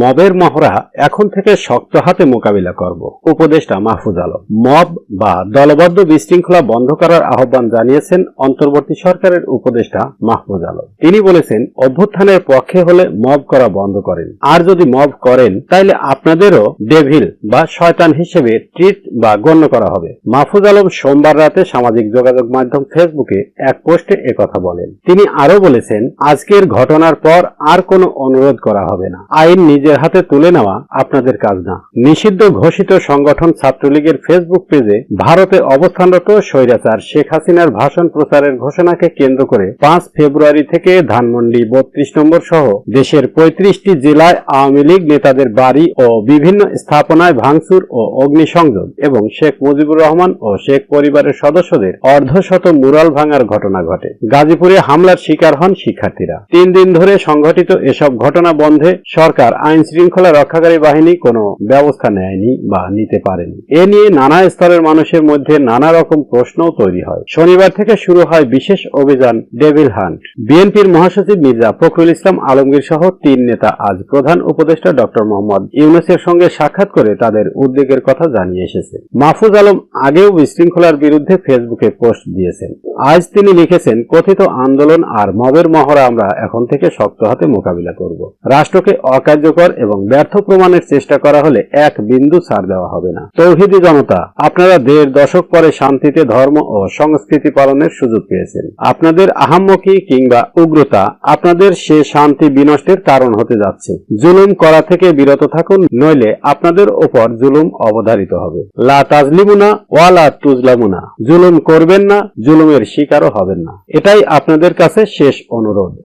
মবের মহড়া এখন থেকে শক্ত হাতে মোকাবিলা করব। উপদেষ্টা মাহফুজ আলম, মব বা দলবদ্ধ বিশৃঙ্খলা বন্ধ করার আহ্বান জানিয়েছেন অন্তর্বর্তী সরকারের উপদেষ্টা মাহফুজ আলম। তিনি বলেছেন, অভ্যুত্থানের পক্ষে হলে মব করা বন্ধ করেন। আর যদি মব করেন, তাইলে আপনাদেরও ডেভিল বা শয়তান হিসেবে ট্রিট বা গণ্য করা হবে। মাহফুজ আলম সোমবার রাতে সামাজিক যোগাযোগ মাধ্যম ফেসবুকে এক পোস্টে একথা বলেন। তিনি আরও বলেছেন, আজকের ঘটনার পর আর কোনো অনুরোধ করা হবে না। আইন নিজের হাতে তুলে নেওয়া আপনাদের কাজ না। নিষিদ্ধ ঘোষিত সংগঠন ছাত্রলীগের ফেসবুক পেজে ভারতে অবস্থানরত স্বৈরাচার শেখ হাসিনার ভাষণ প্রচারের ঘোষণাকে কেন্দ্র করে পাঁচ ফেব্রুয়ারি থেকে ধানমন্ডি বত্রিশ নম্বর সহ দেশের পঁয়ত্রিশটি জেলায় আওয়ামী লীগ নেতাদের বাড়ি ও বিভিন্ন স্থাপনায় ভাঙচুর ও অগ্নিসংযোগ এবং শেখ মুজিবুর রহমান ও শেখ পরিবারের সদস্যদের অর্ধশত মুরাল ভাঙার ঘটনা ঘটে। গাজীপুরে হামলার শিকার হন শিক্ষার্থীরা। তিন দিন ধরে সংঘটিত এসব ঘটনা বন্ধে সরকার আইন শৃঙ্খলা রক্ষাকারী বাহিনী কোনো ব্যবস্থা নেয়নি বা নিতে পারেনি। এ নিয়ে নানা স্তরের মানুষের মধ্যে নানা রকম প্রশ্নও তৈরি হয়। শনিবার থেকে শুরু হয় বিশেষ অভিযান ডেভিল হান্ট। বিএনপির মহাসচিব মির্জা ফখরুল ইসলাম আলমগীর সহ তিন নেতা আজ প্রধান উপদেষ্টা ডক্টর মোহাম্মদ ইউনুসের সঙ্গে সাক্ষাৎ করে তাদের উদ্বেগের কথা জানিয়ে এসেছে। মাহফুজ আলম আগেও বিশৃঙ্খলার বিরুদ্ধে ফেসবুকে পোস্ট দিয়েছেন। আজ তিনি লিখেছেন, কথিত আন্দোলন আর মবের মহড়া আমরা এখন থেকে শক্ত হাতে মোকাবিলা করব। রাষ্ট্রকে অকার্যকর এবং ব্যর্থ প্রমাণের চেষ্টা করা হলে এক বিন্দু ছাড় দেওয়া হবে না। তৌহিদি জনতা, আপনারা দেড় দশক পরে শান্তিতে ধর্ম ও সংস্কৃতি পালনের সুযোগ পেয়েছেন। আপনাদের আহাম্মকি কিংবা উগ্রতা আপনাদের সে শান্তি বিনষ্টের কারণ হতে যাচ্ছে। জুলুম করা থেকে বিরত থাকুন, নইলে আপনাদের ওপর জুলুম অবধারিত হবে। লা তাজলিমুনা ওয়ালা তুজলামুনা। জুলুম করবেন না, জুলুমের শিকারও হবেন না। এটাই আপনাদের কাছে শেষ অনুরোধ।